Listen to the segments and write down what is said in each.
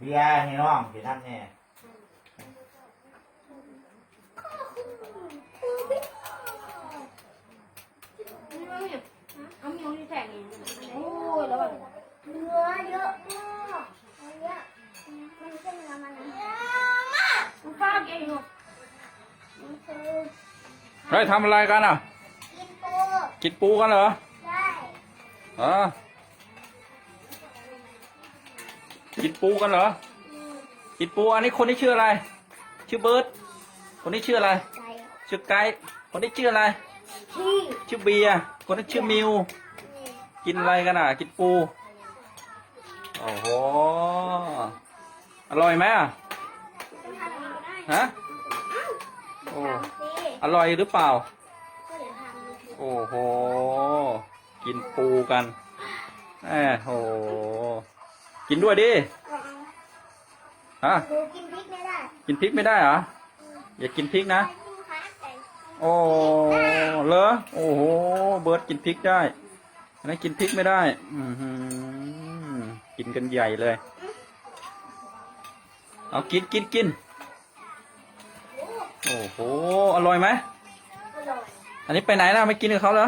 เบียร์ให้น้องสิท่านเนี่ยเอามีของที่แทงนี่โอ้ยแล้วแบบเนื้อเยอะมากอันเนี้ยมันไม่ใช่เนื้อมันนะเยอะมากมันฟ้าเก่งอยู่มันคือเฮ้ยทำอะไรกันอะกินปูกินปูกันเหรอได้เออ กินปูกันเหรออืมกินปู อันนี้คนนี้ชื่ออะไร ชื่อเบิร์ดคนนี้ชื่ออะไรไก่ชื่อไก่คนนี้ชื่ออะไรที่ชื่อเบียร์คนนี้ชื่อมิวนี่กินอะไรกันอะ กินปู โอ้โห อร่อยไหมอะต้องทำอย่างนี้ก็ได้ฮะอ้าวโอ้ทำสิอร่อยหรือเปล่าก็เดี๋ยวทำดูสิโอ้โห กินปูกันแหมโห กินด้วยดิเอาฮะๆดูกินพริกไม่ได้กินพริกไม่ได้เหรอ อย่ากินพริกนะไก่ดูค่ะไก่โอ้เหรอโอ้โห เบิร์ดกินพริกได้อันนั้นกินพริกไม่ได้ อือหือกินกันใหญ่เลย เอากินกินกิน โอ้โอ้โหอร่อยไหมอร่อยอันนี้ไปไหนนะไม่กินกับเขาเหรอ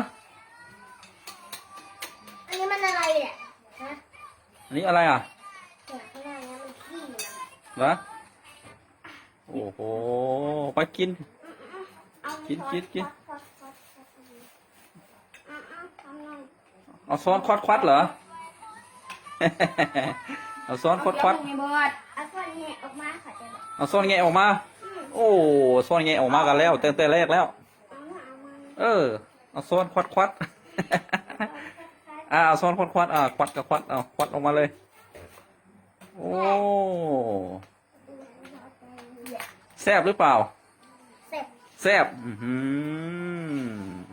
อันนี้มันอะไรเนี่ยฮะอันนี้อะไรอะ เนี่ยข้างหน้าเนี้มันขี้มัน เหรอโอ้โหไปกินเอากินกินกินควักควักควักควักอะอะทำหน่อยเอาซ้อนควัดควัดเหรอ เอาซ้อนควัดควัดไงเบิร์ดเอาส่วนนี้ออกมาค่ะจะแบบเอาซ้อนแงะออกมาอืมโอ้ซ้อนแงะออกมากันแล้วตั้งแต่แรกแล้วเอามาเอามาเออ เอาซ้อนควัดควัดอ่าเอาซ้อนควัดควัดอ่าควัดกับควัดเอาควัดออกมาเลย โอ้ แซบหรือเปล่าเสร็จแซบอื้อหื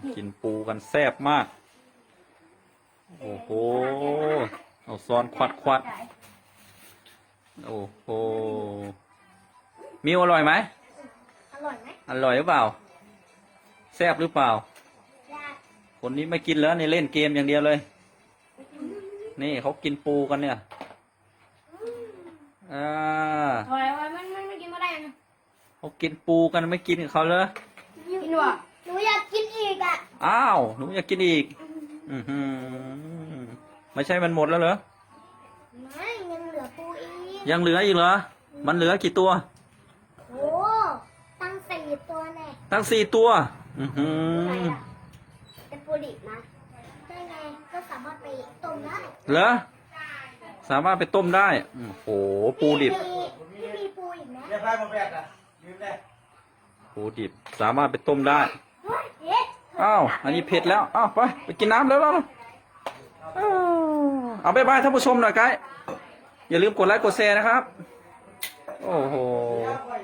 อกินปูกันแซบมาก โอ้โห เอาซ้อนควัดควัดโอ้โห มิวอร่อยไหม อร่อยไหมอร่อยหรือเปล่า แซบหรือเปล่า ยากคนนี้ไม่กินแล้วนี่เล่นเกมอย่างเดียวเลย นี่เขากินปูกันเนี่ย อ่า ถอยไว้มันมันไม่กินไม่ได้นะ เขากินปูกันไม่กินกับเขาเลยกินว่ะหนูอยากกินอีกอะอ้าว หนูอยากกินอีก อือหือไม่ใช่มันหมดแล้วเหรอ ไม่ยังเหลือปูอีกยังเหลืออีกเหรอ มันเหลือกี่ตัว โอ้ตั้งสี่ตัวแน่ตั้งสี่ตัว อือหืไหนออะเป็นปูดิบนะได้ไงก็สามารถไปต้มได้เหรอสามารถไปต้มได้โอ้โห ปูดิบมีพี่มีปูอีกไหม เรียกใครมาแบกอะยืมได้ ปูดิบสามารถไปต้มได้เฮ้ยเผ็ดอ้าว อันนี้เผ็ดแล้ว อ้าว ไป ไปกินน้ำแล้วแล้วอ้าวเอาไปบายท่านผู้ชมหน่อยไกด์อย่าลืมกดไลค์กดแชร์นะครับ โอ้โหเดี๋ยวค่อย